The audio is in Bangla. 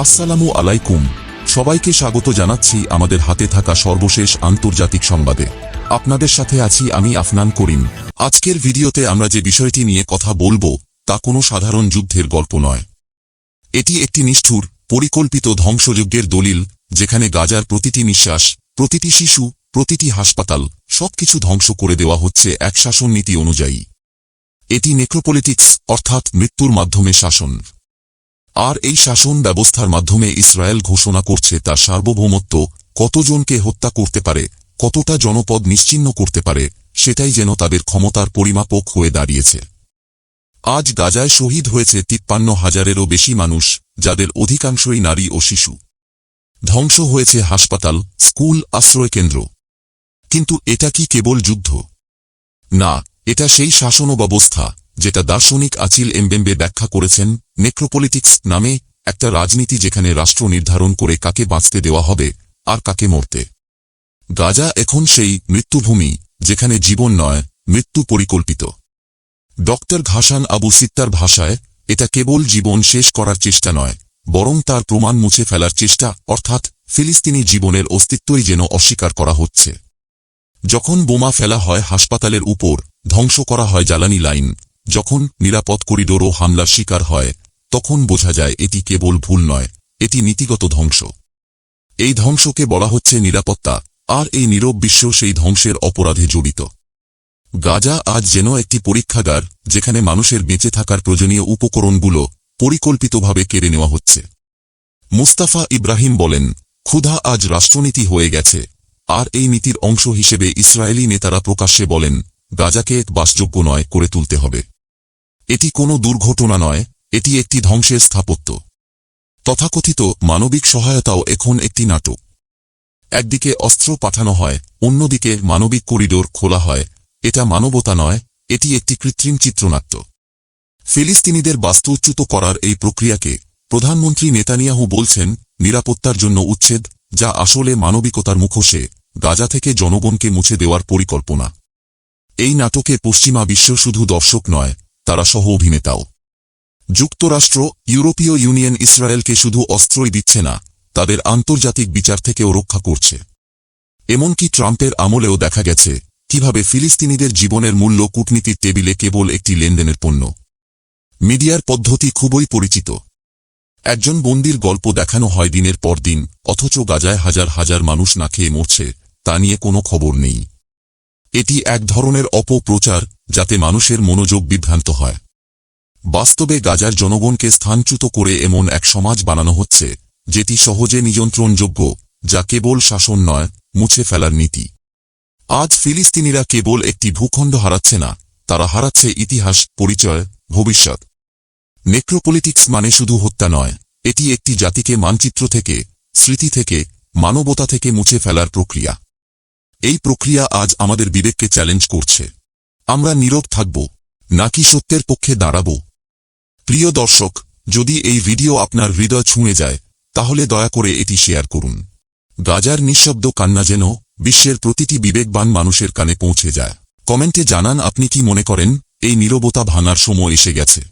আসসালামু আলাইকুম। সবাইকে স্বাগত জানাচ্ছি আমাদের হাতে থাকা সর্বশেষ আন্তর্জাতিক সংবাদে। আপনাদের সাথে আছি আমি আফনান করিম। আজকের ভিডিওতে আমরা যে বিষয়টি নিয়ে কথা বলব, তা কোনো সাধারণ যুদ্ধের গল্প নয়। এটি একটি নিষ্ঠুর, পরিকল্পিত ধ্বংসযজ্ঞের দলিল, যেখানে গাজার প্রতিটি নিঃশ্বাস, প্রতিটি শিশু, প্রতিটি হাসপাতাল, সবকিছু ধ্বংস করে দেওয়া হচ্ছে এক শাসন নীতি অনুযায়ী। এটি নেক্রোপলিটিক্স, অর্থাৎ মৃত্যুর মাধ্যমে শাসন। আর এই শাসন ব্যবস্থার মাধ্যমে ইসরায়েল ঘোষণা করছে তার সার্বভৌমত্ব, কতজনকে হত্যা করতে পারে, কতটা জনপদ নিশ্চিহ্ন করতে পারে, সেটাই যেন তাদের ক্ষমতার পরিমাপক হয়ে দাঁড়িয়েছে। আজ গাজায় শহীদ হয়েছে তিপ্পান্ন হাজারেরও বেশি মানুষ, যাদের অধিকাংশই নারী ও শিশু। ধ্বংস হয়েছে হাসপাতাল, স্কুল আশ্রয়কেন্দ্র কিন্তু এটা কি কেবল যুদ্ধ? না, এটা সেই শাসন ব্যবস্থা যেটা দার্শনিক আচিল এমবেম্বে ব্যাখ্যা করেছেন নেক্রোপলিটিক্স নামে একটা রাজনীতি যেখানে রাষ্ট্র নির্ধারণ করে কাকে বাঁচতে দেওয়া হবে আর কাকে মরতে। গাজা এখন সেই মৃত্যুভূমি যেখানে জীবন নয়, মৃত্যু পরিকল্পিত। ডক্টর ঘাসান আবু সিত্তার ভাষায়, এটা কেবল জীবন শেষ করার চেষ্টা নয়, বরং তার প্রমাণ মুছে ফেলার চেষ্টা, অর্থাৎ ফিলিস্তিনি জীবনের অস্তিত্বই যেন অস্বীকার করা হচ্ছে। যখন বোমা ফেলা হয় হাসপাতালের উপর, ধ্বংস করা হয় জ্বালানি লাইন, যখন নিরাপদ করিডোরও হামলার শিকার হয় তখন বোঝা যায় এটি কেবল ভুল নয়, এটি নীতিগত ধ্বংস। এই ধ্বংসকে বলা হচ্ছে নিরাপত্তা, আর এই নীরব বিশ্ব সেই ধ্বংসের অপরাধে জড়িত। গাজা আজ যেন একটি পরীক্ষাগার, যেখানে মানুষের বেঁচে থাকার প্রয়োজনীয় উপকরণগুলো পরিকল্পিতভাবে কেড়ে নেওয়া হচ্ছে। মুস্তাফা ইব্রাহিম বলেন, ক্ষুধা আজ রাষ্ট্রনীতি হয়ে গেছে। আর এই নীতির অংশ হিসেবে ইসরায়েলি নেতারা প্রকাশ্যে বলেন, গাজাকে এক বাসযোগ্য নয়, করে তুলতে হবে। এটি কোনো দুর্ঘটনা নয় এটি একটি ধ্বংসের স্থাপত্য। তথাকথিত মানবিক সহায়তাও এখন একটি নাটক। একদিকে অস্ত্র পাঠানো হয়, অন্যদিকে মানবিক করিডোর খোলা হয়। এটা মানবতা নয়, এটি একটি কৃত্রিম চিত্রনাট্য। ফিলিস্তিনিদের বাস্তুচ্যুত করার এই প্রক্রিয়াকে প্রধানমন্ত্রী নেতানিয়াহু বলছেন, নিরাপত্তার জন্য উচ্ছেদ, যা আসলে মানবিকতার মুখোশে গাজা থেকে জনগণকে মুছে দেওয়ার পরিকল্পনা। এই নাটকে পশ্চিমা বিশ্ব শুধু দর্শক নয়, তারা সহ অভিনেতাও যুক্তরাষ্ট্র, ইউরোপীয় ইউনিয়ন ইসরায়েলকে শুধু অস্ত্রই দিচ্ছে না, তাদের আন্তর্জাতিক বিচার থেকেও রক্ষা করছে। এমনকি ট্রাম্পের আমলেও দেখা গেছে, কীভাবে ফিলিস্তিনিদের জীবনের মূল্য কূটনীতির টেবিলে কেবল একটি লেনদেনের পণ্য। মিডিয়ার পদ্ধতি খুবই পরিচিত। একজন বন্দির গল্প দেখানো হয় দিনের পর দিন, অথচ গাজায় হাজার হাজার মানুষ না খেয়ে মরছে, তা নিয়ে কোনো খবর নেই। এটি এক ধরনের অপপ্রচার, যাতে মানুষের মনোযোগ বিভ্রান্ত হয়। বাস্তবে গাজার জনগণকে স্থানচ্যুত করে এমন এক সমাজ বানানো হচ্ছে, যেটি সহজে নিয়ন্ত্রণযোগ্য, যা কেবল শাসন নয়, মুছে ফেলার নীতি। আজ ফিলিস্তিনিরা কেবল একটি ভূখণ্ড হারাচ্ছে না, তারা হারাচ্ছে ইতিহাস, পরিচয়, ভবিষ্যৎ। নেক্রোপলিটিক্স মানে শুধু হত্যা নয়, এটি একটি জাতিকে মানচিত্র থেকে, স্মৃতি থেকে, মানবতা থেকে মুছে ফেলার প্রক্রিয়া। এই প্রক্রিয়া আজ আমাদের বিবেককে চ্যালেঞ্জ করছে। আমরা নীরব থাকব, নাকি সত্যের পক্ষে দাঁড়াব? প্রিয় দর্শক, যদি এই ভিডিও আপনার হৃদয় ছুঁয়ে যায়, তাহলে দয়া করে এটি শেয়ার করুন। গাজার নিঃশব্দ কান্না যেন বিশ্বের প্রতিটি বিবেকবান মানুষের কানে পৌঁছে যায়। কমেন্টে জানান আপনি কি মনে করেন, এই নীরবতা ভাঙার সময় এসে গেছে।